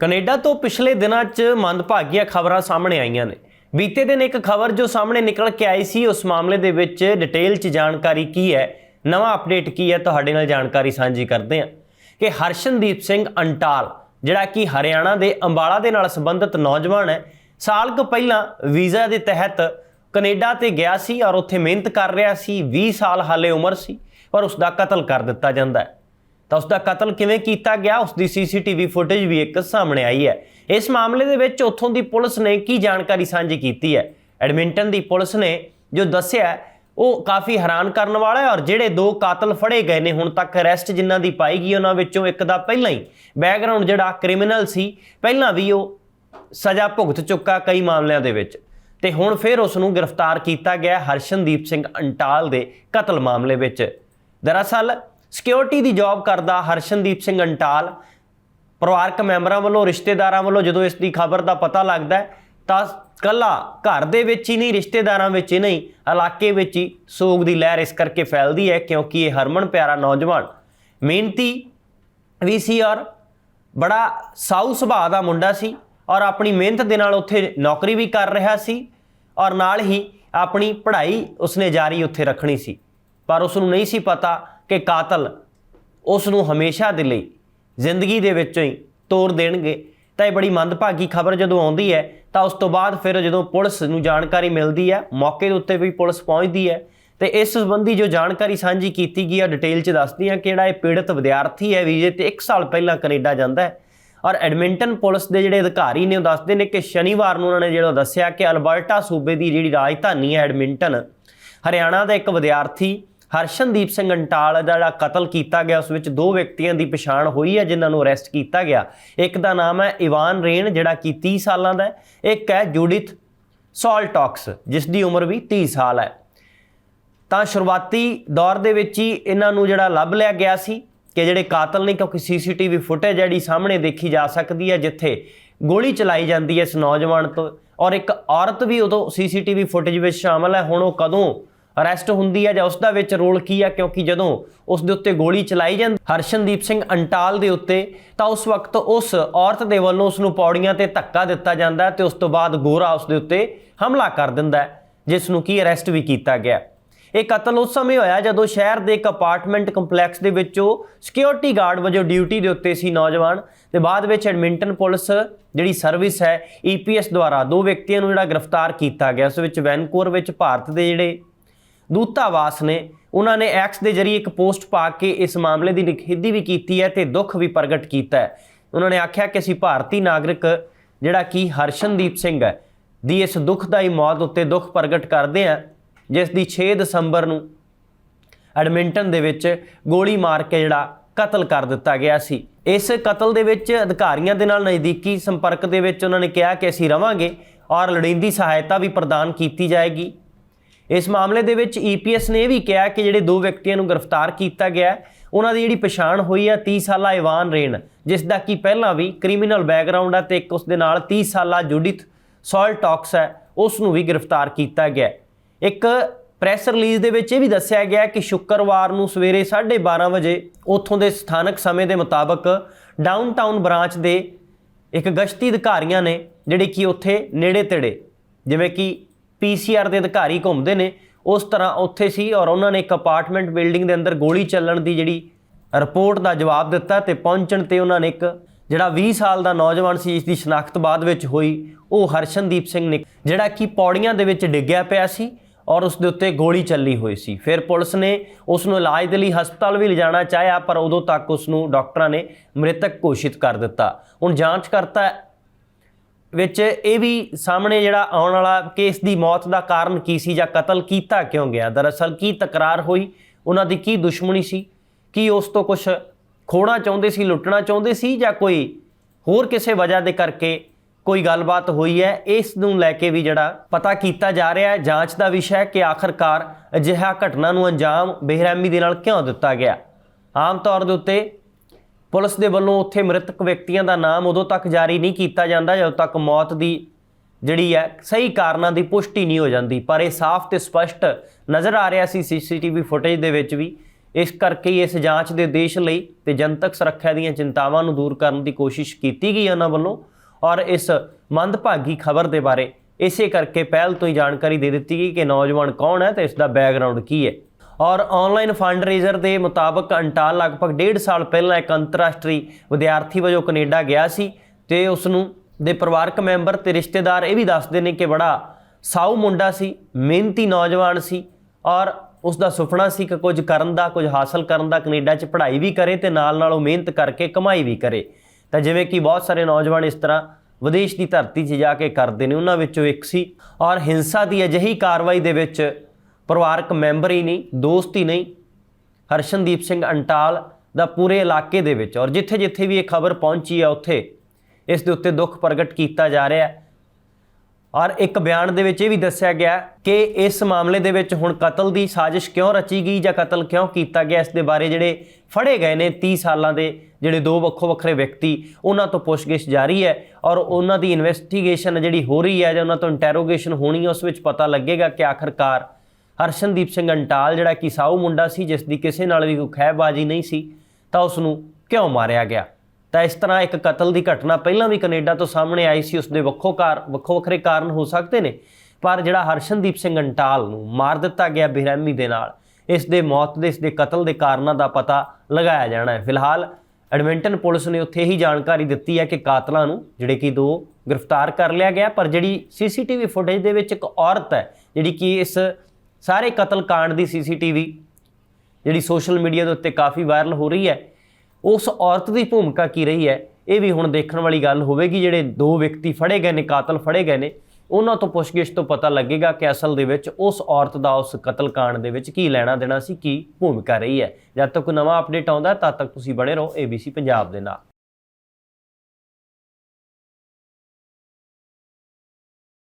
Canada ਤੋਂ ਪਿਛਲੇ ਦਿਨਾਂ 'ਚ ਮੰਦਭਾਗੀਆਂ ਖਬਰਾਂ ਸਾਹਮਣੇ ਆਈਆਂ ਨੇ। ਬੀਤੇ ਦਿਨ ਇੱਕ ਖਬਰ ਜੋ ਸਾਹਮਣੇ ਨਿਕਲ ਕੇ ਆਈ ਸੀ, ਉਸ ਮਾਮਲੇ ਦੇ ਵਿੱਚ ਡਿਟੇਲ 'ਚ ਜਾਣਕਾਰੀ ਕੀ ਹੈ, ਨਵਾਂ ਅਪਡੇਟ ਕੀ ਹੈ, ਤੁਹਾਡੇ ਨਾਲ ਜਾਣਕਾਰੀ ਸਾਂਝੀ ਕਰਦੇ ਹਾਂ। ਕਿ ਹਰਸ਼ਨਦੀਪ ਸਿੰਘ ਅੰਟਾਲ, ਜਿਹੜਾ ਕਿ ਹਰਿਆਣਾ ਦੇ ਅੰਬਾਲਾ ਦੇ ਨਾਲ ਸੰਬੰਧਿਤ ਨੌਜਵਾਨ ਹੈ, ਸਾਲ ਕੁ ਪਹਿਲਾਂ ਵੀਜ਼ਾ ਦੇ ਤਹਿਤ ਕੈਨੇਡਾ ਤੇ ਗਿਆ ਸੀ ਔਰ ਉੱਥੇ ਮਿਹਨਤ ਕਰ ਰਿਹਾ ਸੀ 20 ਸਾਲ ਹਾਲੇ ਉਮਰ ਸੀ, ਪਰ ਉਸ ਦਾ ਕਤਲ ਕਰ ਦਿੱਤਾ ਜਾਂਦਾ ਹੈ। ਤਾਂ ਉਸ ਦਾ ਕਤਲ ਕਿਵੇਂ ਕੀਤਾ ਗਿਆ ਉਸ ਦੀ ਸੀਸੀਟੀਵੀ ਫੁਟੇਜ ਵੀ ਇੱਕ ਸਾਹਮਣੇ ਆਈ ਹੈ। ਇਸ ਮਾਮਲੇ ਦੇ ਵਿੱਚ ਉੱਥੋਂ ਦੀ ਪੁਲਿਸ ਨੇ ਕੀ ਜਾਣਕਾਰੀ ਸਾਂਝੀ ਕੀਤੀ ਹੈ? ਐਡਮਿੰਟਨ ਦੀ ਪੁਲਿਸ ਨੇ ਜੋ ਦੱਸਿਆ, ਉਹ ਕਾਫੀ ਹੈਰਾਨ ਕਰਨ ਵਾਲਾ ਹੈ ਔਰ ਜਿਹੜੇ ਦੋ ਕਾਤਲ ਫੜੇ ਗਏ ਨੇ, ਹੁਣ ਤੱਕ ਅਰੈਸਟ ਜਿਨ੍ਹਾਂ ਦੀ ਪਾਈ ਗਈ, ਉਹਨਾਂ ਵਿੱਚੋਂ ਇੱਕ ਦਾ ਪਹਿਲਾਂ ਹੀ ਬੈਕਗ੍ਰਾਉਂਡ ਜਿਹੜਾ ਕ੍ਰਿਮੀਨਲ ਸੀ, ਪਹਿਲਾਂ ਵੀ ਉਹ ਸਜ਼ਾ ਭੁਗਤ ਚੁੱਕਾ ਕਈ ਮਾਮਲਿਆਂ ਦੇ ਵਿੱਚ। ਤੇ ਹੁਣ ਫਿਰ ਉਸ ਨੂੰ ਗ੍ਰਿਫਤਾਰ ਕੀਤਾ ਗਿਆ ਹਰਸ਼ਨਦੀਪ ਸਿੰਘ ਅੰਟਾਲ ਦੇ ਕਤਲ ਮਾਮਲੇ ਵਿੱਚ। ਦਰਅਸਲ ਸਿਕਿਉਰਿਟੀ ਦੀ ਜੌਬ ਕਰਦਾ ਹਰਸ਼ਨਦੀਪ ਸਿੰਘ ਅੰਟਾਲ। ਪਰਿਵਾਰਕ ਮੈਂਬਰਾਂ ਵੱਲੋਂ, ਰਿਸ਼ਤੇਦਾਰਾਂ ਵੱਲੋਂ ਜਦੋਂ ਇਸ ਦੀ ਖਬਰ ਦਾ ਪਤਾ ਲੱਗਦਾ ਤਾਂ ਕੱਲਾ ਘਰ ਦੇ ਵਿੱਚ ਹੀ ਨਹੀਂ, ਰਿਸ਼ਤੇਦਾਰਾਂ ਵਿੱਚ ਹੀ ਨਹੀਂ, ਇਲਾਕੇ ਵਿੱਚ ਹੀ ਸੋਗ ਦੀ ਲਹਿਰ ਇਸ ਕਰਕੇ ਫੈਲਦੀ ਹੈ ਕਿਉਂਕਿ ਇਹ ਹਰਮਨ ਪਿਆਰਾ ਨੌਜਵਾਨ। ਮਿਹਨਤੀ ਵੀ ਸੀ ਔਰ ਬੜਾ ਸਾਊ ਸੁਭਾਅ ਦਾ ਮੁੰਡਾ ਸੀ ਔਰ ਆਪਣੀ ਮਿਹਨਤ ਦੇ ਨਾਲ ਉੱਥੇ ਨੌਕਰੀ ਵੀ ਕਰ ਰਿਹਾ ਸੀ ਔਰ ਨਾਲ ਹੀ ਆਪਣੀ ਪੜ੍ਹਾਈ ਉਸਨੇ ਜਾਰੀ ਉੱਥੇ ਰੱਖਣੀ ਸੀ। ਪਰ ਉਸ ਨੂੰ ਨਹੀਂ ਸੀ ਪਤਾ ਕਿ ਕਾਤਲ ਉਸ ਨੂੰ ਹਮੇਸ਼ਾ ਦੇ ਲਈ ਜ਼ਿੰਦਗੀ ਦੇ ਵਿੱਚੋਂ ਹੀ ਤੋੜ ਦੇਣਗੇ। ਤਾਂ ਇਹ ਬੜੀ ਮੰਦਭਾਗੀ ਖਬਰ ਜਦੋਂ ਆਉਂਦੀ ਹੈ, ਤਾਂ ਉਸ ਤੋਂ ਬਾਅਦ ਫਿਰ ਜਦੋਂ ਪੁਲਿਸ ਨੂੰ ਜਾਣਕਾਰੀ ਮਿਲਦੀ ਹੈ, ਮੌਕੇ ਦੇ ਉੱਤੇ ਵੀ ਪੁਲਿਸ ਪਹੁੰਚਦੀ ਹੈ, ਤੇ ਇਸ ਸੰਬੰਧੀ ਜੋ ਜਾਣਕਾਰੀ ਸਾਂਝੀ ਕੀਤੀ ਗਈ ਹੈ ਡਿਟੇਲ 'ਚ ਦੱਸਦੀ ਹਾਂ ਕਿ ਜਿਹੜਾ ਇਹ ਪੀੜਤ ਵਿਦਿਆਰਥੀ ਹੈ ਵੀਜ਼ੇ ਤੇ 1 ਸਾਲ ਪਹਿਲਾਂ ਕੈਨੇਡਾ ਜਾਂਦਾ ਹੈ। ਔਰ ਐਡਮਿੰਟਨ ਪੁਲਿਸ ਦੇ ਜਿਹੜੇ ਅਧਿਕਾਰੀ ਨੇ ਉਹ ਦੱਸਦੇ ਨੇ ਕਿ ਸ਼ਨੀਵਾਰ ਨੂੰ ਉਹਨਾਂ ਨੇ ਜਿਹੜਾ ਦੱਸਿਆ ਕਿ ਅਲਬਰਟਾ ਸੂਬੇ ਦੀ ਜਿਹੜੀ ਰਾਜਧਾਨੀ ਹੈ ਐਡਮਿੰਟਨ, ਹਰਿਆਣਾ ਦਾ ਇੱਕ ਵਿਦਿਆਰਥੀ ਹਰਸ਼ਨਦੀਪ ਸਿੰਘ ਅੰਟਾਲ ਦਾ ਜਿਹੜਾ ਕਤਲ ਕੀਤਾ ਗਿਆ, ਉਸ ਵਿੱਚ ਦੋ ਵਿਅਕਤੀਆਂ ਦੀ ਪਛਾਣ ਹੋਈ ਹੈ, ਜਿਨ੍ਹਾਂ ਨੂੰ ਅਰੈਸਟ ਕੀਤਾ ਗਿਆ। ਇੱਕ ਦਾ ਨਾਮ ਹੈ ਇਵਾਨ ਰੇਨ, ਜਿਹੜਾ ਕਿ 30 ਸਾਲਾਂ ਦਾ ਹੈ। ਇੱਕ ਹੈ ਜੂਡਿਥ ਸੌਲਟੌਕਸ, ਜਿਸ ਦੀ ਉਮਰ ਵੀ 30 ਸਾਲ ਹੈ। ਤਾਂ ਸ਼ੁਰੂਆਤੀ ਦੌਰ ਦੇ ਵਿੱਚ ਹੀ ਇਹਨਾਂ ਨੂੰ ਜਿਹੜਾ ਲੱਭ ਲਿਆ ਗਿਆ ਸੀ ਕਿ ਜਿਹੜੇ ਕਾਤਲ ਨੇ, ਕਿਉਂਕਿ ਸੀਸੀਟੀਵੀ ਫੁਟੇਜ ਜਿਹੜੀ ਸਾਹਮਣੇ ਦੇਖੀ ਜਾ ਸਕਦੀ ਹੈ, ਜਿੱਥੇ ਗੋਲੀ ਚਲਾਈ ਜਾਂਦੀ ਹੈ ਇਸ ਨੌਜਵਾਨ ਤੋਂ। ਔਰ ਇੱਕ ਔਰਤ ਵੀ ਉਦੋਂ ਸੀਸੀਟੀਵੀ ਫੁਟੇਜ ਵਿੱਚ ਸ਼ਾਮਲ ਹੈ। ਹੁਣ ਉਹ ਕਦੋਂ ਅਰੈਸਟ ਹੁੰਦੀ ਹੈ ਜਾਂ ਉਸ ਦਾ ਵਿੱਚ ਰੋਲ ਕੀ ਹੈ ਕਿਉਂਕਿ ਜਦੋਂ ਉਸ ਦੇ ਉੱਤੇ ਗੋਲੀ ਚਲਾਈ ਜਾਂਦੀ, ਹਰਸ਼ਨਦੀਪ ਸਿੰਘ ਅੰਟਾਲ ਦੇ ਉੱਤੇ, ਤਾਂ ਉਸ ਵਕਤ ਉਸ ਔਰਤ ਦੇ ਵੱਲੋਂ ਉਸ ਨੂੰ ਪੌੜੀਆਂ ਤੇ ਧੱਕਾ ਦਿੱਤਾ ਜਾਂਦਾ ਹੈ ਤੇ ਉਸ ਤੋਂ ਬਾਅਦ ਗੋਰਾ ਉਸ ਦੇ ਉੱਤੇ ਹਮਲਾ ਕਰ ਦਿੰਦਾ ਜਿਸ ਨੂੰ ਕੀ ਅਰੈਸਟ ਵੀ ਕੀਤਾ ਗਿਆ ਇਹ ਕਤਲ ਉਸ ਸਮੇਂ ਹੋਇਆ ਜਦੋਂ ਸ਼ਹਿਰ ਦੇ ਇੱਕ ਅਪਾਰਟਮੈਂਟ ਕੰਪਲੈਕਸ ਦੇ ਵਿੱਚ ਉਹ ਸਿਕਿਉਰਿਟੀ ਗਾਰਡ ਵਜੋਂ ਡਿਊਟੀ ਦੇ ਉੱਤੇ ਸੀ ਨੌਜਵਾਨ ਤੇ ਬਾਅਦ ਵਿੱਚ ਐਡਮਿੰਟਨ ਪੁਲਿਸ ਜਿਹੜੀ ਸਰਵਿਸ ਹੈ ਈਪੀਐਸ ਦੁਆਰਾ ਦੋ ਵਿਅਕਤੀਆਂ ਨੂੰ ਜਿਹੜਾ ਗ੍ਰਿਫਤਾਰ ਕੀਤਾ ਗਿਆ। ਉਸ ਵਿੱਚ ਵੈਨਕੂਵਰ ਵਿੱਚ ਭਾਰਤ ਦੇ ਜਿਹੜੇ ਦੂਤਾਵਾਸ ਨੇ ਉਹਨਾਂ ਨੇ ਐਕਸ ਦੇ ਜ਼ਰੀਏ ਇੱਕ ਪੋਸਟ ਪਾ ਕੇ ਇਸ ਮਾਮਲੇ ਦੀ ਨਿਖੇਧੀ ਵੀ ਕੀਤੀ ਹੈ ਤੇ ਦੁੱਖ ਵੀ ਪ੍ਰਗਟ ਕੀਤਾ ਹੈ। ਉਹਨਾਂ ਨੇ ਆਖਿਆ ਕਿ ਅਸੀਂ ਭਾਰਤੀ ਨਾਗਰਿਕ ਜਿਹੜਾ ਕਿ ਹਰਸ਼ਨਦੀਪ ਸਿੰਘ ਹੈ, ਦੀ ਇਸ ਦੁਖਦਾਈ ਮੌਤ ਉੱਤੇ ਦੁੱਖ ਪ੍ਰਗਟ ਕਰਦੇ ਹਾਂ, ਜਿਸ ਦੀ 6 ਦਸੰਬਰ ਨੂੰ ਐਡਮਿੰਟਨ ਦੇ ਵਿੱਚ ਗੋਲੀ ਮਾਰ ਕੇ ਜਿਹੜਾ ਕਤਲ ਕਰ ਦਿੱਤਾ ਗਿਆ ਸੀ। ਇਸ ਕਤਲ ਦੇ ਵਿੱਚ ਅਧਿਕਾਰੀਆਂ ਦੇ ਨਾਲ ਨਜ਼ਦੀਕੀ ਸੰਪਰਕ ਦੇ ਵਿੱਚ ਉਹਨਾਂ ਨੇ ਕਿਹਾ ਕਿ ਅਸੀਂ ਰਵਾਂਗੇ ਔਰ ਲੋੜੀਂਦੀ ਸਹਾਇਤਾ ਵੀ ਪ੍ਰਦਾਨ ਕੀਤੀ ਜਾਏਗੀ। ਇਸ ਮਾਮਲੇ ਦੇ ਵਿੱਚ ਈਪੀਐਸ ਨੇ ਇਹ ਵੀ ਕਿਹਾ ਕਿ ਜਿਹੜੇ ਦੋ ਵਿਅਕਤੀਆਂ ਨੂੰ ਗ੍ਰਿਫਤਾਰ ਕੀਤਾ ਗਿਆ, ਉਹਨਾਂ ਦੀ ਜਿਹੜੀ ਪਛਾਣ ਹੋਈ ਹੈ 30 ਸਾਲਾ ਇਵਾਨ ਰੇਨ, ਜਿਸ ਦਾ ਕੀ ਪਹਿਲਾਂ ਵੀ ਕ੍ਰਿਮੀਨਲ ਬੈਕਗ੍ਰਾਉਂਡ ਹੈ ਤੇ ਇੱਕ ਉਸ ਦੇ ਨਾਲ 30 ਸਾਲਾ ਜੁਡਿਥ ਸੌਲਟੌਕਸ ਹੈ ਉਸ ਨੂੰ ਵੀ ਗ੍ਰਿਫਤਾਰ ਕੀਤਾ ਗਿਆ। ਇੱਕ ਪ੍ਰੈਸ ਰਿਲੀਜ਼ ਦੇ ਵਿੱਚ ਇਹ ਵੀ ਦੱਸਿਆ ਗਿਆ ਕਿ ਸ਼ੁੱਕਰਵਾਰ ਨੂੰ ਸਵੇਰੇ 12:30 ਵਜੇ ਉੱਥੋਂ ਦੇ ਸਥਾਨਕ ਸਮੇਂ ਦੇ ਮੁਤਾਬਕ ਡਾਊਨਟਾਊਨ ਬ੍ਰਾਂਚ ਦੇ ਇੱਕ ਗਸ਼ਤੀ ਅਧਿਕਾਰੀਆਂ ਨੇ, ਜਿਹੜੇ ਕਿ ਉੱਥੇ ਨੇੜੇ ਤੇੜੇ, ਜਿਵੇਂ ਕਿ ਪੀਸੀਆਰ ਦੇ ਅਧਿਕਾਰੀ ਘੁੰਮਦੇ ਨੇ। ਉਸ ਤਰ੍ਹਾਂ ਉੱਥੇ ਸੀ ਔਰ ਉਹਨਾਂ ਨੇ ਇੱਕ ਅਪਾਰਟਮੈਂਟ ਬਿਲਡਿੰਗ ਦੇ ਅੰਦਰ ਗੋਲੀ ਚੱਲਣ ਦੀ ਜਿਹੜੀ ਰਿਪੋਰਟ ਦਾ ਜਵਾਬ ਦਿੱਤਾ ਤੇ ਪਹੁੰਚਣ ਤੇ ਉਹਨਾਂ ਨੇ ਇੱਕ ਜਿਹੜਾ 20 ਸਾਲ ਦਾ ਨੌਜਵਾਨ ਸੀ, ਇਸ ਦੀ ਸ਼ਨਾਖਤ ਬਾਅਦ ਵਿੱਚ ਹੋਈ, ਉਹ ਹਰਸ਼ਨਦੀਪ ਸਿੰਘ ਨੇ ਜਿਹੜਾ ਕਿ ਪੌੜੀਆਂ ਦੇ ਵਿੱਚ ਡਿੱਗਿਆ ਪਿਆ ਸੀ ਔਰ ਉਸ ਦੇ ਉੱਤੇ ਗੋਲੀ ਚੱਲੀ ਹੋਈ ਸੀ। ਫਿਰ ਪੁਲਿਸ ਨੇ ਉਸ ਨੂੰ ਇਲਾਜ ਦੇ ਲਈ ਹਸਪਤਾਲ ਵੀ ਲਿਜਾਣਾ ਚਾਹਿਆ, ਪਰ ਉਦੋਂ ਤੱਕ ਉਸ ਨੂੰ ਡਾਕਟਰਾਂ ਨੇ ਮ੍ਰਿਤਕ ਘੋਸ਼ਿਤ ਕਰ ਦਿੱਤਾ। ਹੁਣ ਜਾਂਚ ਕਰਤਾ ਵਿੱਚ ਇਹ ਵੀ ਸਾਹਮਣੇ ਜਿਹੜਾ ਆਉਣ ਵਾਲਾ ਕੇਸ ਦੀ ਮੌਤ ਦਾ ਕਾਰਨ ਕੀ ਸੀ ਜਾਂ ਕਤਲ ਕੀਤਾ ਕਿਉਂ ਗਿਆ? ਦਰਅਸਲ ਕੀ ਤਕਰਾਰ ਹੋਈ? ਉਹਨਾਂ ਦੀ ਕੀ ਦੁਸ਼ਮਣੀ ਸੀ? ਕੀ ਉਸ ਤੋਂ ਕੁਝ ਖੋਣਾ ਚਾਹੁੰਦੇ ਸੀ, ਲੁੱਟਣਾ ਚਾਹੁੰਦੇ ਸੀ ਜਾਂ ਕੋਈ ਹੋਰ ਕਿਸੇ ਵਜ੍ਹਾ ਦੇ ਕਰਕੇ ਕੋਈ ਗੱਲਬਾਤ ਹੋਈ ਹੈ? ਇਸ ਨੂੰ ਲੈ ਕੇ ਵੀ ਜਿਹੜਾ ਪਤਾ ਕੀਤਾ ਜਾ ਰਿਹਾ ਹੈ, ਜਾਂਚ ਦਾ ਵਿਸ਼ਾ ਹੈ ਕਿ ਆਖਰਕਾਰ ਅਜਿਹਾ ਘਟਨਾ ਨੂੰ ਅੰਜਾਮ ਬੇਰਹਿਮੀ ਦੇ ਨਾਲ ਕਿਉਂ ਦਿੱਤਾ ਗਿਆ? ਆਮ ਤੌਰ ਦੇ ਉੱਤੇ ਪੁਲਿਸ ਦੇ ਵੱਲੋਂ ਉੱਥੇ ਮ੍ਰਿਤਕ ਵਿਅਕਤੀਆਂ ਦਾ ਨਾਮ ਉਦੋਂ ਤੱਕ ਜਾਰੀ ਨਹੀਂ ਕੀਤਾ ਜਾਂਦਾ, ਜਦੋਂ ਤੱਕ ਮੌਤ ਦੀ ਜਿਹੜੀ ਹੈ, ਸਹੀ ਕਾਰਨਾਂ ਦੀ ਪੁਸ਼ਟੀ ਨਹੀਂ ਹੋ ਜਾਂਦੀ। ਪਰ ਇਹ ਸਾਫ਼ ਤੇ ਸਪਸ਼ਟ ਨਜ਼ਰ ਆ ਰਿਹਾ ਸੀ ਸੀਸੀਟੀਵੀ ਫੁਟੇਜ ਦੇ ਵਿੱਚ ਵੀ। ਇਸ ਕਰਕੇ ਹੀ ਇਸ ਜਾਂਚ ਦੇ ਉਦੇਸ਼ ਲਈ ਤੇ ਜਨਤਕ ਸੁਰੱਖਿਆ ਦੀਆਂ ਚਿੰਤਾਵਾਂ ਨੂੰ ਦੂਰ ਕਰਨ ਦੀ ਕੋਸ਼ਿਸ਼ ਕੀਤੀ ਗਈ ਉਹਨਾਂ ਵੱਲੋਂ ਔਰ ਇਸ ਮੰਦਭਾਗੀ ਖਬਰ ਦੇ ਬਾਰੇ ਇਸੇ ਕਰਕੇ ਪਹਿਲ ਤੋਂ ਹੀ ਜਾਣਕਾਰੀ ਦੇ ਦਿੱਤੀ ਗਈ ਕਿ ਨੌਜਵਾਨ ਕੌਣ ਹੈ ਤੇ ਇਸ ਦਾ ਬੈਕਗ੍ਰਾਉਂਡ ਕੀ ਹੈ। ਔਰ ਆਨਲਾਈਨ ਫੰਡ ਰੇਜ਼ਰ ਦੇ ਮੁਤਾਬਕ ਅੰਟਾਲ ਲਗਭਗ ਡੇਢ ਸਾਲ ਪਹਿਲਾਂ ਇੱਕ ਅੰਤਰਰਾਸ਼ਟਰੀ ਵਿਦਿਆਰਥੀ ਵਜੋਂ ਕੈਨੇਡਾ ਗਿਆ ਸੀ ਤੇ ਉਸ ਨੂੰ ਦੇ ਪਰਿਵਾਰਕ ਮੈਂਬਰ ਤੇ ਰਿਸ਼ਤੇਦਾਰ ਇਹ ਵੀ ਦੱਸਦੇ ਨੇ ਕਿ ਬੜਾ ਸਾਊ ਮੁੰਡਾ ਸੀ, ਮਿਹਨਤੀ ਨੌਜਵਾਨ ਸੀ ਔਰ ਉਸ ਦਾ ਸੁਪਨਾ ਸੀ ਕਿ ਕੁਝ ਕਰਨ ਦਾ, ਕੁਝ ਹਾਸਲ ਕਰਨ ਦਾ, ਕੈਨੇਡਾ 'ਚ ਪੜ੍ਹਾਈ ਵੀ ਕਰੇ ਤੇ ਨਾਲ ਨਾਲ ਉਹ ਮਿਹਨਤ ਕਰਕੇ ਕਮਾਈ ਵੀ ਕਰੇ। ਤਾਂ ਜਿਵੇਂ ਕਿ ਬਹੁਤ ਸਾਰੇ ਨੌਜਵਾਨ ਇਸ ਤਰ੍ਹਾਂ ਵਿਦੇਸ਼ ਦੀ ਧਰਤੀ 'ਚ ਜਾ ਕੇ ਕਰਦੇ ਨੇ, ਉਹਨਾਂ ਵਿੱਚੋਂ ਇੱਕ ਸੀ ਔਰ ਹਿੰਸਾ ਦੀ ਅਜਿਹੀ ਕਾਰਵਾਈ ਦੇ ਵਿੱਚ ਪਰਿਵਾਰਕ ਮੈਂਬਰ ਹੀ ਨਹੀਂ, ਦੋਸਤ ਹੀ ਨਹੀਂ, ਹਰਸ਼ਨਦੀਪ ਸਿੰਘ ਅੰਟਾਲ ਦਾ ਪੂਰੇ ਇਲਾਕੇ ਦੇ ਵਿੱਚ। ਔਰ ਜਿੱਥੇ ਜਿੱਥੇ ਵੀ ਇਹ ਖਬਰ ਪਹੁੰਚੀ ਹੈ ਉੱਥੇ ਇਸ ਦੇ ਉੱਤੇ ਦੁੱਖ ਪ੍ਰਗਟ ਕੀਤਾ ਜਾ ਰਿਹਾ ਹੈ। ਔਰ ਇੱਕ ਬਿਆਨ ਦੇ ਵਿੱਚ ਇਹ ਵੀ ਦੱਸਿਆ ਗਿਆ ਕਿ ਇਸ ਮਾਮਲੇ ਦੇ ਵਿੱਚ ਹੁਣ ਕਤਲ ਦੀ ਸਾਜ਼ਿਸ਼ ਕਿਉਂ ਰਚੀ ਗਈ ਜਾਂ ਕਤਲ ਕਿਉਂ ਕੀਤਾ ਗਿਆ, ਇਸ ਦੇ ਬਾਰੇ ਜਿਹੜੇ ਫੜੇ ਗਏ ਨੇ 30 ਸਾਲਾਂ ਦੇ ਜਿਹੜੇ ਦੋ ਵੱਖੋ ਵੱਖਰੇ ਵਿਅਕਤੀ, ਉਹਨਾਂ ਤੋਂ ਪੁੱਛਗਿੱਛ ਜਾਰੀ ਹੈ। ਔਰ ਉਹਨਾਂ ਦੀ ਇਨਵੈਸਟੀਗੇਸ਼ਨ ਜਿਹੜੀ ਹੋ ਰਹੀ ਹੈ ਜਾਂ ਉਹਨਾਂ ਤੋਂ ਇੰਟਰੋਗੇਸ਼ਨ ਹੋਣੀ ਹੈ, ਉਸ ਵਿੱਚ ਪਤਾ ਲੱਗੇਗਾ ਕਿ ਆਖਰਕਾਰ ਹਰਸ਼ਨਦੀਪ ਸਿੰਘ ਅੰਟਾਲ, ਜਿਹੜਾ ਕਿ ਸਾਊ ਮੁੰਡਾ ਸੀ, ਜਿਸ ਦੀ ਕਿਸੇ ਨਾਲ ਵੀ ਕੋਈ ਖਹਿਬਾਜ਼ੀ ਨਹੀਂ ਸੀ, ਤਾਂ ਉਸ ਨੂੰ ਕਿਉਂ ਮਾਰਿਆ ਗਿਆ? ਤਾਂ ਇਸ ਤਰ੍ਹਾਂ ਇੱਕ ਕਤਲ ਦੀ ਘਟਨਾ ਪਹਿਲਾਂ ਵੀ ਕੈਨੇਡਾ ਤੋਂ ਸਾਹਮਣੇ ਆਈ ਸੀ ਉਸ ਦੇ ਵੱਖੋ ਕਾਰ, ਵੱਖੋ ਵੱਖਰੇ ਕਾਰਨ ਹੋ ਸਕਦੇ ਨੇ, ਪਰ ਜਿਹੜਾ ਹਰਸ਼ਨਦੀਪ ਸਿੰਘ ਅੰਟਾਲ ਨੂੰ ਮਾਰ ਦਿੱਤਾ ਗਿਆ ਬੇਰਹਿਮੀ ਦੇ ਨਾਲ, ਇਸ ਦੇ ਮੌਤ ਦੇ, ਇਸ ਦੇ ਕਤਲ ਦੇ ਕਾਰਨਾਂ ਦਾ ਪਤਾ ਲਗਾਇਆ ਜਾਣਾ ਹੈ। ਫਿਲਹਾਲ ਐਡਮਿੰਟਨ ਪੁਲਿਸ ਨੇ ਉੱਥੇ ਹੀ ਜਾਣਕਾਰੀ ਦਿੱਤੀ ਹੈ ਕਿ ਕਾਤਲਾਂ ਨੂੰ, ਜਿਹੜੇ ਕਿ ਦੋ ਗ੍ਰਿਫਤਾਰ ਕਰ ਲਿਆ ਗਿਆ, ਪਰ ਜਿਹੜੀ ਸੀਸੀਟੀਵੀ ਫੁਟੇਜ ਦੇ ਵਿੱਚ ਇੱਕ ਔਰਤ ਹੈ, ਜਿਹੜੀ ਕਿ ਇਸ ਸਾਰੇ ਕਤਲ ਕਾਂਡ ਦੀ ਸੀਸੀਟੀਵੀ ਜਿਹੜੀ ਸੋਸ਼ਲ ਮੀਡੀਆ ਦੇ ਉੱਤੇ ਕਾਫੀ ਵਾਇਰਲ ਹੋ ਰਹੀ ਹੈ, ਉਸ ਔਰਤ ਦੀ ਭੂਮਿਕਾ ਕੀ ਰਹੀ ਹੈ, ਇਹ ਵੀ ਹੁਣ ਦੇਖਣ ਵਾਲੀ ਗੱਲ ਹੋਵੇਗੀ। ਜਿਹੜੇ ਦੋ ਵਿਅਕਤੀ ਫੜੇ ਗਏ ਨੇ, ਕਾਤਲ ਫੜੇ ਗਏ ਨੇ, ਉਹਨਾਂ ਤੋਂ ਪੁੱਛਗਿੱਛ ਤੋਂ ਪਤਾ ਲੱਗੇਗਾ ਕਿ ਅਸਲ ਦੇ ਵਿੱਚ ਉਸ ਔਰਤ ਦਾ ਉਸ ਕਤਲकांड ਦੇ ਵਿੱਚ ਕੀ ਲੈਣਾ ਦੇਣਾ ਸੀ, ਕੀ ਭੂਮਿਕਾ ਰਹੀ ਹੈ। ਜਦ ਤੱਕ ਕੋਈ ਨਵਾਂ ਅਪਡੇਟ ਆਉਂਦਾ ਤਦ ਤੱਕ ਤੁਸੀਂ ਬਣੇ ਰਹੋ ABC ਪੰਜਾਬ ਦੇ ਨਾਲ।